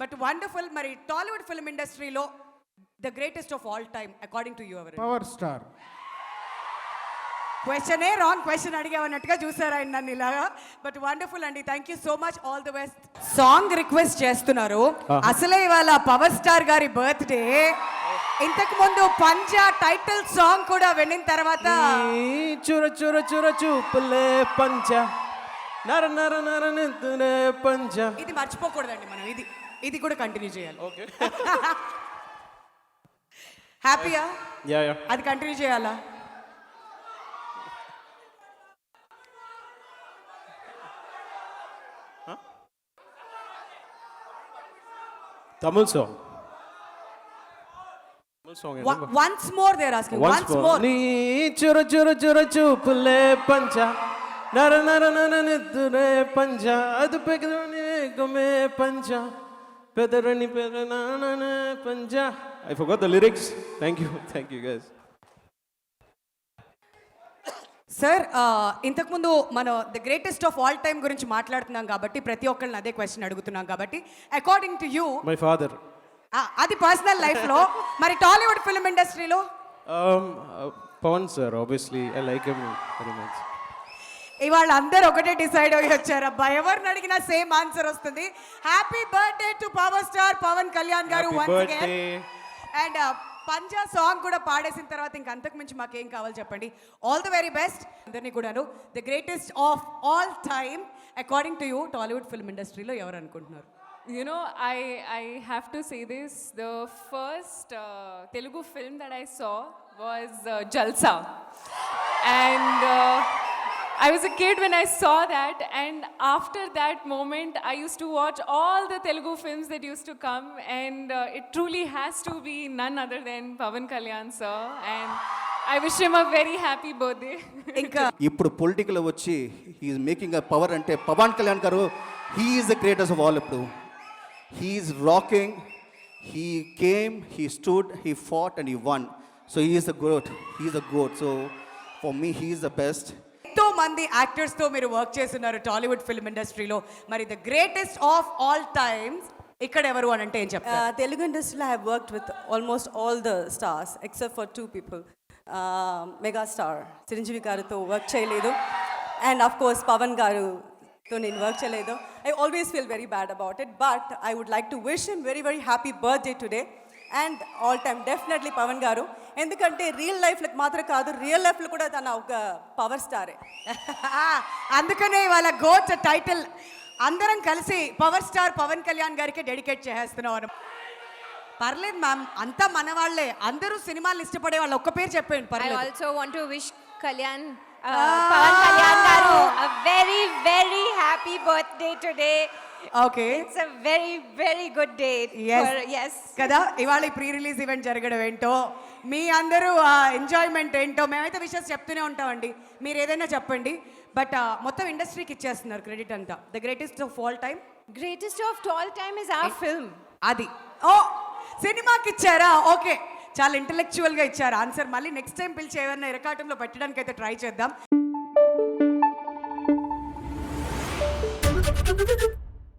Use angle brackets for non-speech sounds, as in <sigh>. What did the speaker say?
But wonderful మరి Tollywood film ఇండస్ట్రీలో the greatest of all time according to you ever? Power star క్వశ్చనే wrong question అడిగామన్నట్టుగా చూసారు ఆయన నన్ను ఇలాగా. బట్ వండర్ఫుల్ అండి thank you so much all the best song request చేస్తున్నారు. అసలే ఇవాళ పవర్ స్టార్ గారి బర్త్డే ఇంతకు ముందు పంజా టైటిల్ సాంగ్ కూడా వినిన తర్వాత చుర చుర చుర చూపులే పంచ నర నర నర నెత్తునే పంచ ఇది మర్చిపోకూడదండి మనం ఇది ఇది కూడా కంటిన్యూ చేయాలి. ఓకే హ్యాపీయా యా యా అది కంటిన్యూ చేయాలా? Tamil song once more they're asking once more నీ చుర చుర చుర చూపులే పంచ. నర నర నర నెత్తునే పంచ అది పెగదని గమే పంచ పెదరని పెదనాననే పంచ I forgot the lyrics thank you thank you guys sir ఇంతకుముందు మనం the greatest of all time గురించి మాట్లాడుతున్నాం కాబట్టి ప్రతి ఒక్కరిని అదే క్వశ్చన్ అడుగుతున్నాం కాబట్టి according to you my father అది పర్సనల్ లైఫ్లో మరి టాలీవుడ్ ఫిల్మ్ ఇండస్ట్రీలో Um, Pawan sir obviously I like him very much ఇవాళ అందరూ ఒకటే డిసైడ్ అయ్యి వచ్చారు అబ్బా ఎవరిని అడిగినా సేమ్ ఆన్సర్ వస్తుంది happy birthday to power star Pawan Kalyan garu once. And Panjaa song కూడా పాడేసిన తర్వాత ఇంకా అంతకు మించి మాకేం కావాలి చెప్పండి ఆల్ ది వెరీ బెస్ట్ అందరినీ కూడాను the greatest of all time according to you Tollywood film ఇండస్ట్రీలో ఎవరు అనుకుంటున్నారు You know, I, I have to say this. The first uh, Telugu film that I saw was uh, Jalsa. And uh, I was a kid when I saw that. And after that moment, I used to watch all the Telugu films that used to come. And uh, it truly has to be none other than Pavan Kalyan, sir. And I wish him a very happy birthday. ఇంకా ఇప్పుడు political వచ్చి he's making a power అంటే Pawan Kalyan garu he's the greatest of all ఇప్పుడు he's rocking he came he stood he fought and he won so he's the is he's the so so for me he's the best ఎంతో మంది యాక్టర్స్తో మీరు work చేస్తున్నారు Tollywood film ఇండస్ట్రీలో. మరి the greatest of all times ఇక్కడ ఎవరు అని అంటే ఏం చెప్తారు? తెలుగు ఇండస్ట్రీలో industry, worked with almost all the stars except for two people two people. Megastar Chiranjeevi గారితో వర్క్ చేయలేదు. అండ్ ఆఫ్ కోర్స్ పవన్ గారుతో నేను వర్క్ చేయలేదు. I always feel very bad about it but I would like to wish him very very happy birthday today and all time definitely Pawan garu. ఎందుకంటే real లైఫ్లకు మాత్రం కాదు real లైఫ్లో కూడా తన ఒక పవర్ స్టారే <laughs> అందుకనే ఇవాళ గోట్ టైటిల్ అందరం కలిసి పవర్ స్టార్ పవన్ కళ్యాణ్ గారికి డెడికేట్ చేసేస్తున్నాం పర్లేదు మ్యామ్ అంతా మన వాళ్ళే అందరూ సినిమాలు ఇష్టపడే వాళ్ళు ఒక్క పేరు చెప్పండి పర్లేదు. also want to wish Kalyan, happy birthday today. Okay It's a very, very good day. For, yes. కదా ఇవాళ ప్రీ రిలీజ్ ఈవెంట్ జరగడం ఏంటో మీ అందరూ ఎంజాయ్మెంట్ ఏంటో మేమైతే విషయాలు చెప్తూనే ఉంటామండి. మీరు ఏదైనా చెప్పండి. బట్ మొత్తం ఇండస్ట్రీకి ఇచ్చేస్తున్నారు క్రెడిట్ అంతా. The greatest of all time Greatest of all time is our film. అది. ఓ సినిమాకి ఇచ్చారా? ఓకే. చాలా ఇంటెలెక్చువల్గా ఇచ్చారు. ఆన్సర్ మళ్ళీ నెక్స్ట్ టైం పిలిచి ఏమన్నా ఇరకాటంలో పెట్టడానికి అయితే ట్రై చేద్దాం. Thank <laughs> you.